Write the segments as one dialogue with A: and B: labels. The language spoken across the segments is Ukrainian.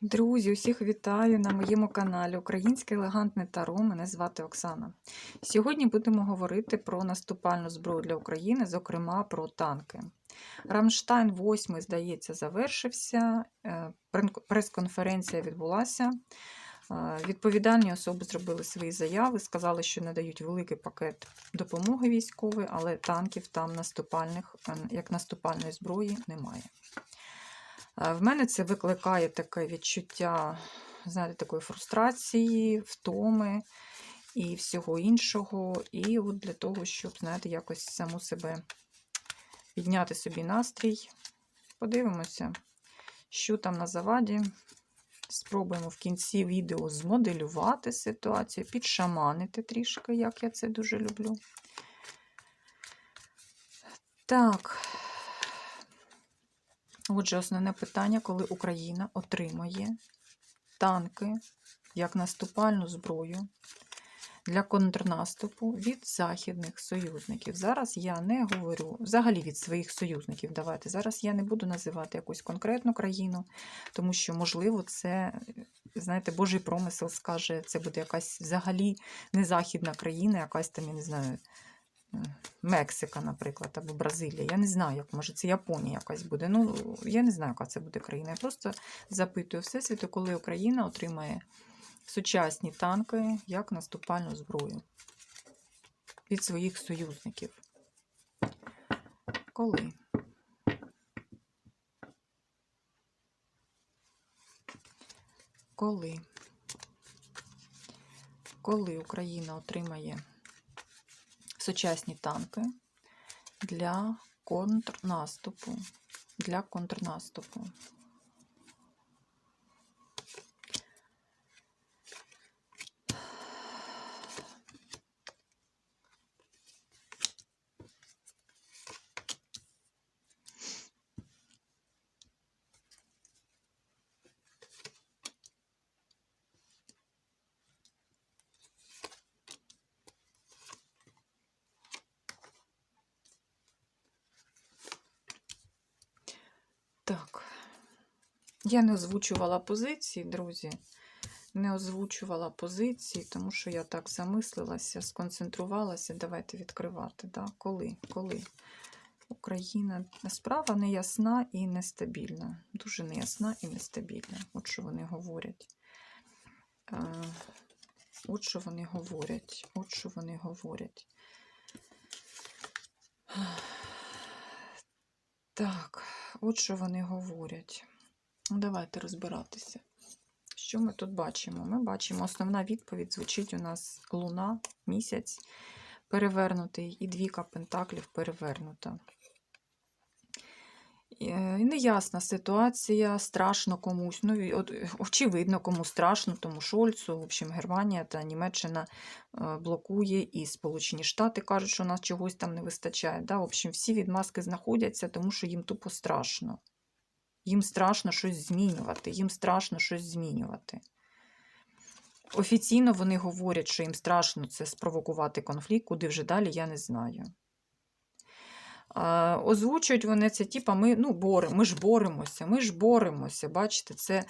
A: Друзі, усіх вітаю на моєму каналі Українське елегантне таро. Мене звати Оксана. Сьогодні будемо говорити про наступальну зброю для України, зокрема про танки. Рамштайн 8, здається, завершився. е, Прес-конференція відбулася. Відповідальні особи зробили свої заяви, сказали, що надають великий пакет допомоги військової, але танків там наступальних, е, як наступальної зброї, немає. В мене це викликає таке відчуття, знаєте, такої фрустрації, втоми і всього іншого. І от для того, щоб, знаєте, якось саму себе підняти собі настрій, подивимося, що там на заваді. Спробуємо в кінці відео змоделювати ситуацію, підшаманити трішки, як я це дуже люблю. Так. Отже, основне питання, коли Україна отримає танки як наступальну зброю для контрнаступу від західних союзників. Зараз я не говорю взагалі від своїх союзників. Давайте зараз я не буду називати якусь конкретну країну, тому що, можливо, це, знаєте, Божий промисел скаже, це буде якась взагалі не західна країна, якась там, я не знаю. Мексика, наприклад, або Бразилія. Я не знаю, як може це Японія якась буде. Ну, я не знаю, яка це буде країна. Я просто запитую Всесвіту, коли Україна отримає сучасні танки як наступальну зброю від своїх союзників. Коли? Коли? Коли Україна отримає сучасні танки для контрнаступу. Для контрнаступу. Так. Я не озвучувала позиції, друзі. Не озвучувала позиції, тому що я так замислилася, сконцентрувалася. Давайте відкривати. Да? Коли? Коли? Україна справа неясна і нестабільна. Дуже неясна і нестабільна. От що вони говорять. От що вони говорять. От що вони говорять. Так, от що вони говорять. Ну, Давайте розбиратися. Що ми тут бачимо? Ми бачимо, основна відповідь звучить у нас луна, місяць перевернутий і двіка пентаклів перевернута. Е, Неясна ситуація, страшно комусь. Ну, очевидно, кому страшно, тому Шольцу, в общем, Германія та Німеччина е, блокує, і Сполучені Штати кажуть, що у нас чогось там не вистачає. Да? В общем, всі відмазки знаходяться, тому що їм тупо страшно. Їм страшно щось змінювати, їм страшно щось змінювати. Офіційно вони говорять, що їм страшно це спровокувати конфлікт, куди вже далі, я не знаю. Озвучують вони це, типа, ми ну, боре, ми ж боремося, ми ж боремося. Бачите, це,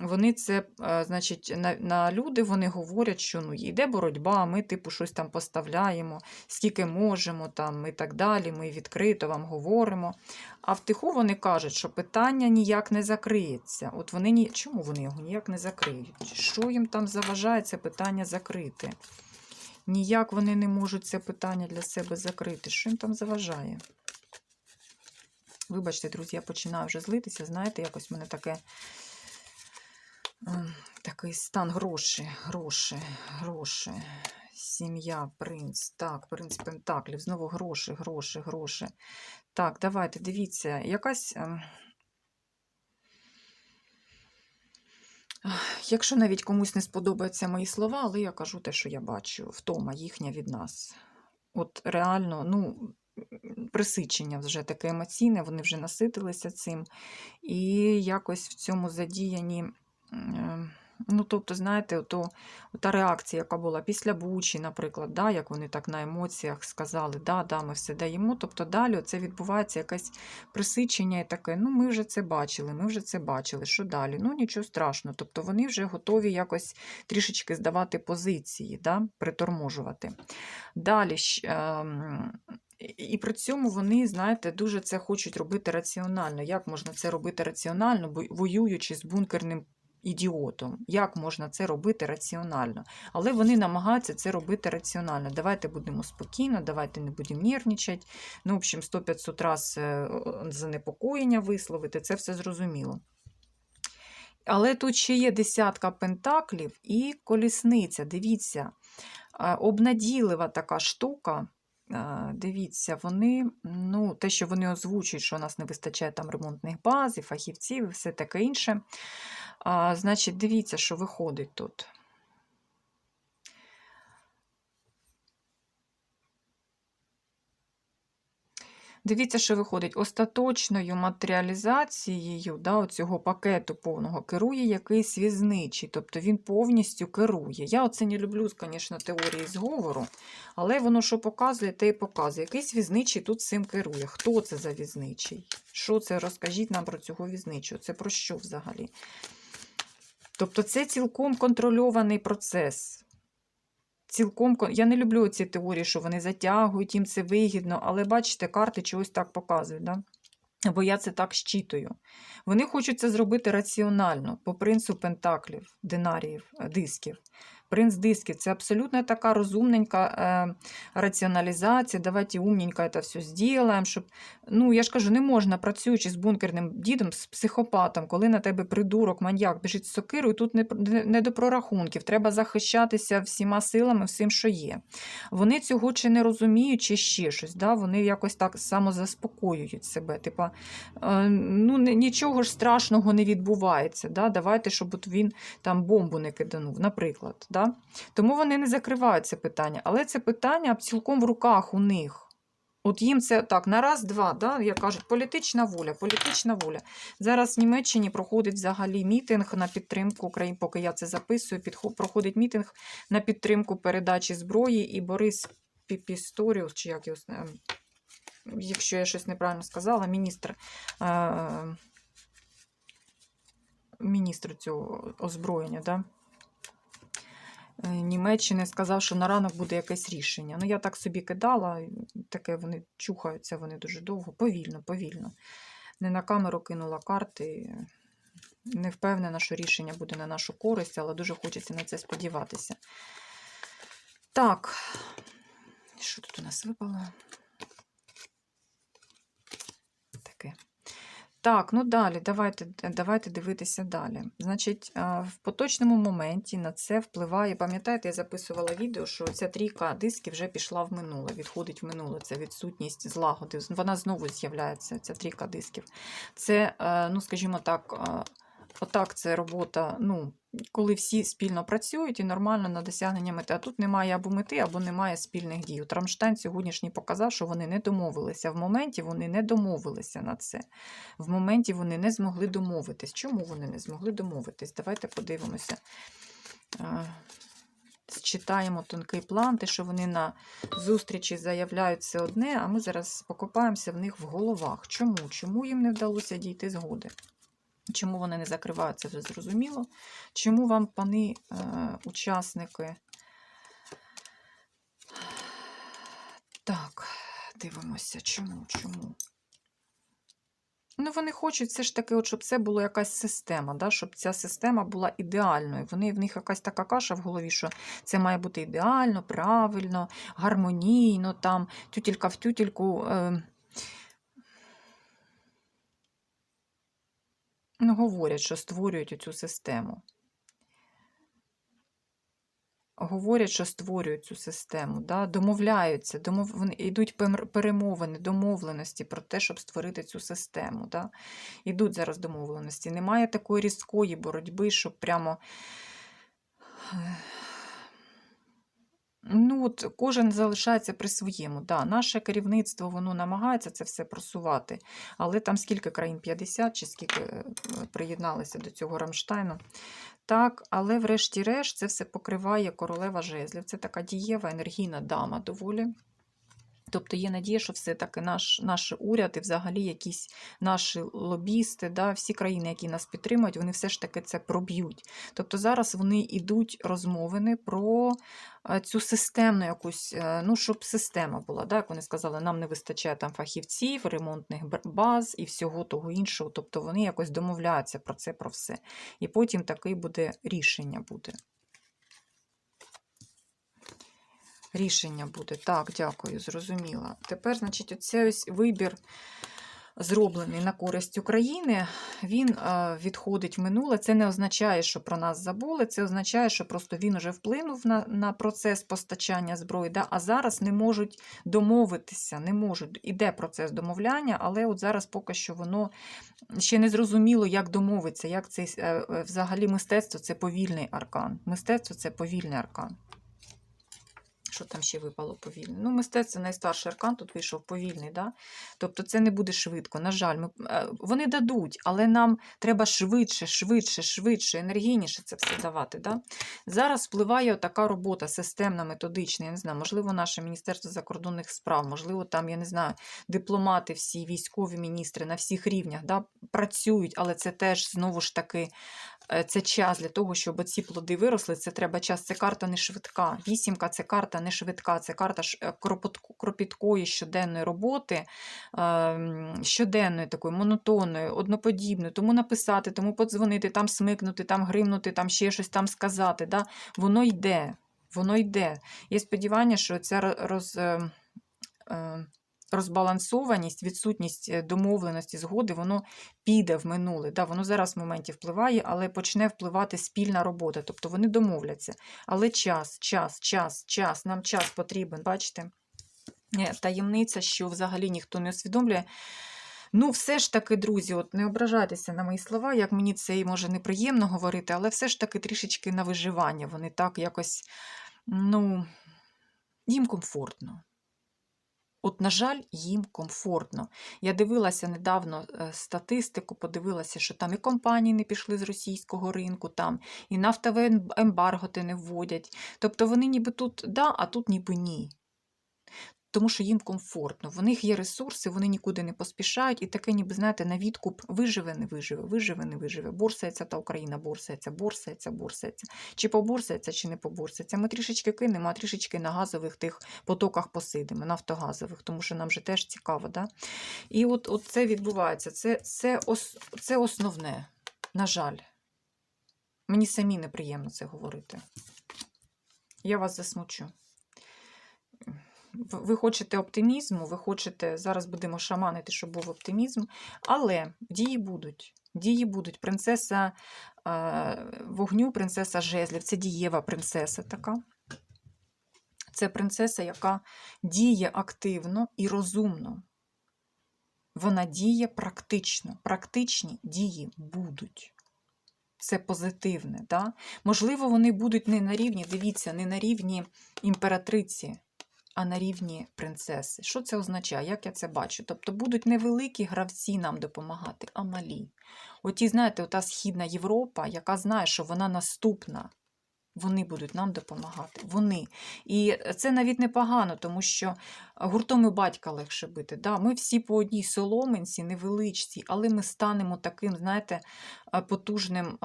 A: вони це, значить, на, на люди вони говорять, що ну, йде боротьба, ми типу щось там поставляємо, скільки можемо, там, і так далі, ми відкрито вам говоримо. А втиху вони кажуть, що питання ніяк не закриється. От вони ні... Чому вони його ніяк не закриють? Що їм там заважає це питання закрити? Ніяк вони не можуть це питання для себе закрити. Що їм там заважає? Вибачте, друзі, я починаю вже злитися. Знаєте, якось в мене таке ем, такий стан гроші, гроші, гроші. Сім'я, принц. Так, принц Пентаклів. Знову гроші, гроші, гроші. Так, давайте, дивіться, якась. ем, Якщо навіть комусь не сподобаються мої слова, але я кажу те, що я бачу, втома їхня від нас. От реально, ну, присичення вже таке емоційне, вони вже наситилися цим. І якось в цьому задіяні ем, Ну, тобто, знаєте, ото, та реакція, яка була після Бучі, наприклад, да, як вони так на емоціях сказали, да, да, ми все даємо. Тобто далі це відбувається якесь присичення і таке, ну ми вже це бачили, ми вже це бачили. Що далі? Ну, нічого страшного. Тобто вони вже готові якось трішечки здавати позиції, да, приторможувати. Далі. І- при цьому вони, знаєте, дуже це хочуть робити раціонально. Як можна це робити раціонально, воюючи з бункерним ідіотом? Як можна це робити раціонально? Але вони намагаються це робити раціонально. Давайте будемо спокійно, давайте не будемо нервничати. Ну, в общем, 100-500 раз е, занепокоєння висловити, це все зрозуміло. Але тут ще є десятка пентаклів і колісниця. Дивіться, е, обнадійлива така штука. Дивіться, вони, ну, те, що вони озвучують, що у нас не вистачає там ремонтних баз, і фахівців, і все таке інше. А, значить, дивіться, що виходить тут. Дивіться, що виходить. Остаточною матеріалізацією да, цього пакету повного керує якийсь візничий, тобто він повністю керує. Я оце не люблю, звісно, теорії зговору, але воно що показує, те і показує. Якийсь візничий тут цим керує. Хто це за візничий? Що це? Розкажіть нам про цього візничого. Це про що взагалі? Тобто це цілком контрольований процес. Цілком, я не люблю ці теорії, що вони затягують, їм це вигідно, але бачите, карти чогось так показують. Да? Бо я це так щитую. Вони хочуть це зробити раціонально, по принципу пентаклів, динаріїв, дисків. Принц дисків це абсолютно така розумненька е, раціоналізація. Давайте умненько це все зробимо. Щоб... Ну, я ж кажу, не можна, працюючи з бункерним дідом, з психопатом, коли на тебе придурок, маньяк біжить з сокирою, тут не, не до прорахунків. Треба захищатися всіма силами, всім, що є. Вони цього чи не розуміють, чи ще щось. Да? Вони якось так самозаспокоюють себе. Типа, е, ну, нічого ж страшного не відбувається. Да? Давайте, щоб от він там бомбу не киданув, наприклад. Да? Тому вони не закривають це питання. Але це питання цілком в руках у них. От їм це так, на раз-два, да, як кажуть, політична воля, політична воля. Зараз в Німеччині проходить взагалі мітинг на підтримку України, поки я це записую, підхо- проходить мітинг на підтримку передачі зброї, і Борис Піпісторіус, чи як його, якщо я щось неправильно сказала, міністр, е, міністр цього озброєння, да? Е, Німеччини сказав, що на ранок буде якесь рішення. Ну, я так собі кидала, таке вони чухаються, вони дуже довго, повільно, повільно. Не на камеру кинула карти. Не впевнена, що рішення буде на нашу користь, але дуже хочеться на це сподіватися. Так, що тут у нас випало? Таке. Так, ну далі, давайте, давайте дивитися далі. Значить, в поточному моменті на це впливає, пам'ятаєте, я записувала відео, що ця трійка дисків вже пішла в минуле, відходить в минуле. Це відсутність злагоди. Вона знову з'являється, ця трійка дисків. Це, е, ну, скажімо так, е, отак це робота, ну, коли всі спільно працюють і нормально на досягнення мети. А тут немає або мети, або немає спільних дій. От Рамштайн сьогоднішній показав, що вони не домовилися. В моменті вони не домовилися на це. В моменті вони не змогли домовитись. Чому вони не змогли домовитись? Давайте подивимося. Читаємо тонкий план, те, що вони на зустрічі заявляють це одне, а ми зараз покопаємося в них в головах. Чому? Чому їм не вдалося дійти згоди? Чому вони не закриваються, вже зрозуміло. Чому вам, пани е, учасники? Так, дивимося, чому, чому? Ну, вони хочуть все ж таки, от, щоб це була якась система, да? щоб ця система була ідеальною. Вони, в них якась така каша в голові, що це має бути ідеально, правильно, гармонійно, там, тютілька в тютільку. Е... говорять, що створюють цю систему. Говорять, що створюють цю систему, да? домовляються, домов... вони йдуть перемовини, домовленості про те, щоб створити цю систему. Да? Ідуть зараз домовленості. Немає такої різкої боротьби, щоб прямо. Ну, от кожен залишається при своєму. Да, наше керівництво воно намагається це все просувати, але там скільки країн? 50 чи скільки е, приєдналися до цього Рамштайну. Так, але врешті-решт це все покриває королева жезлів. Це така дієва енергійна дама доволі. Тобто є надія, що все-таки наш, наш уряд і взагалі якісь наші лобісти, да, всі країни, які нас підтримують, вони все ж таки це проб'ють. Тобто зараз вони йдуть розмовини про е, цю системну якусь, е, ну, щоб система була. Да, як вони сказали, нам не вистачає там фахівців, ремонтних баз і всього того іншого. Тобто вони якось домовляються про це, про все. І потім таке буде рішення буде. Рішення буде. Так, дякую, зрозуміла. Тепер, значить, оцей ось вибір зроблений на користь України, він е, відходить в минуле. Це не означає, що про нас забули, це означає, що просто він вже вплинув на, на процес постачання зброї, да? а зараз не можуть домовитися, не можуть. Іде процес домовляння, але от зараз поки що воно ще не зрозуміло, як домовитися, як цей е, е, взагалі мистецтво це повільний аркан. Мистецтво це повільний аркан. Що там ще випало повільне? Ну, мистецтво найстарший аркан тут вийшов повільний, да? тобто це не буде швидко. На жаль, ми, е, вони дадуть, але нам треба швидше, швидше, швидше, енергійніше це все давати. Да? Зараз впливає така робота системна, методична. Я не знаю, можливо, наше Міністерство закордонних справ, можливо, там, я не знаю, дипломати, всі військові міністри на всіх рівнях да, працюють, але це теж знову ж таки. е, Це час для того, щоб ці плоди виросли. Це треба час. Це карта не швидка. Вісімка це карта не швидка, це карта е, кропіткої щоденної роботи, ем, щоденної такої монотонної, одноподібної. Тому написати, тому подзвонити, там смикнути, там гримнути, там ще щось там сказати. Да? Воно йде. Воно йде. Є сподівання, що ця роз. Розбалансованість, відсутність е, домовленості, згоди, воно піде в минуле. Да, воно зараз в моменті впливає, але почне впливати спільна робота. Тобто вони домовляться. Але час, час, час, час, нам час потрібен, бачите? Е, Таємниця, що взагалі ніхто не усвідомлює. Ну, все ж таки, друзі, от не ображайтеся на мої слова, як мені це і може неприємно говорити, але все ж таки трішечки на виживання. Вони так якось, ну, їм комфортно. От, на жаль, їм комфортно. Я дивилася недавно е, статистику, подивилася, що там і компанії не пішли з російського ринку, там і нафтове ем- ембарго не вводять. Тобто вони ніби тут да, а тут ніби ні. Тому що їм комфортно, в них є ресурси, вони нікуди не поспішають, і таке, ніби, знаєте, на відкуп виживе, не виживе, виживе, не виживе. Борсається та Україна, борсається, борсається, борсається. Чи поборсається, чи не поборсається. Ми трішечки кинемо, а трішечки на газових тих потоках посидимо, нафтогазових, тому що нам же теж цікаво. Да? І от, от це відбувається. Це, це, ос, це основне, на жаль. Мені самі неприємно це говорити. Я вас засмучу. Ви хочете оптимізму, ви хочете, зараз будемо шаманити, щоб був оптимізм, але дії будуть. Дії будуть. Принцеса е, вогню, принцеса жезлів, це дієва принцеса така. Це принцеса, яка діє активно і розумно. Вона діє практично. Практичні дії будуть. Це позитивне. Да? Можливо, вони будуть не на рівні, дивіться, не на рівні імператриці, а на рівні принцеси. Що це означає? Як я це бачу? Тобто будуть невеликі гравці нам допомагати, а малі. Оті, знаєте, ота Східна Європа, яка знає, що вона наступна. Вони будуть нам допомагати. Вони. І це навіть непогано, тому що гуртом і батька легше бити. Да? Ми всі по одній соломинці, невеличці, але ми станемо таким, знаєте, потужним,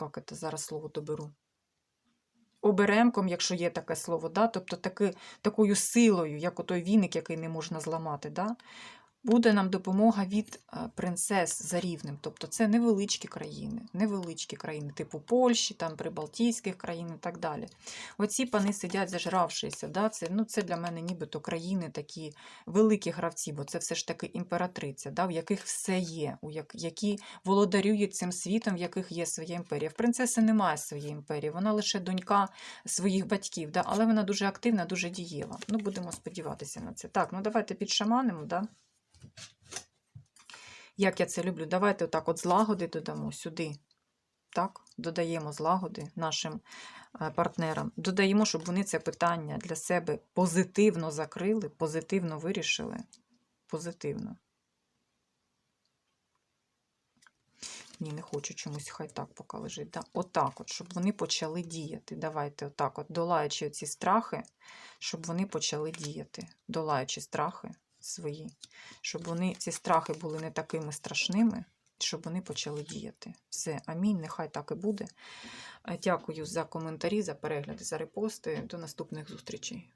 A: як це зараз слово доберу? Оберемком, якщо є таке слово, да? тобто таки, такою силою, як отой віник, який не можна зламати. Да? Буде нам допомога від принцес за рівнем. Тобто це невеличкі країни, невеличкі країни, типу Польщі, там Прибалтійських країн і так далі. Оці пани сидять зажравшися. Да? Це, ну, це для мене нібито країни такі великі гравці, бо це все ж таки імператриця, да? в яких все є, у як, які володарюють цим світом, в яких є своя імперія. В принцеси немає своєї імперії, вона лише донька своїх батьків, да? але вона дуже активна, дуже дієва. Ну, будемо сподіватися на це. Так, ну давайте підшаманимо, да? Як я це люблю, давайте отак от злагоди додамо сюди. Так, додаємо злагоди нашим е, партнерам, додаємо, щоб вони це питання для себе позитивно закрили, позитивно вирішили. Позитивно. Ні, не хочу чомусь, хай так поки лежить. Да? Отак, от, щоб вони почали діяти. Давайте отак, от, долаючи ці страхи, щоб вони почали діяти, долаючи страхи свої, щоб вони, ці страхи були не такими страшними, щоб вони почали діяти. Все, амінь, нехай так і буде. Е, Дякую за коментарі, за перегляди, за репости. До наступних зустрічей.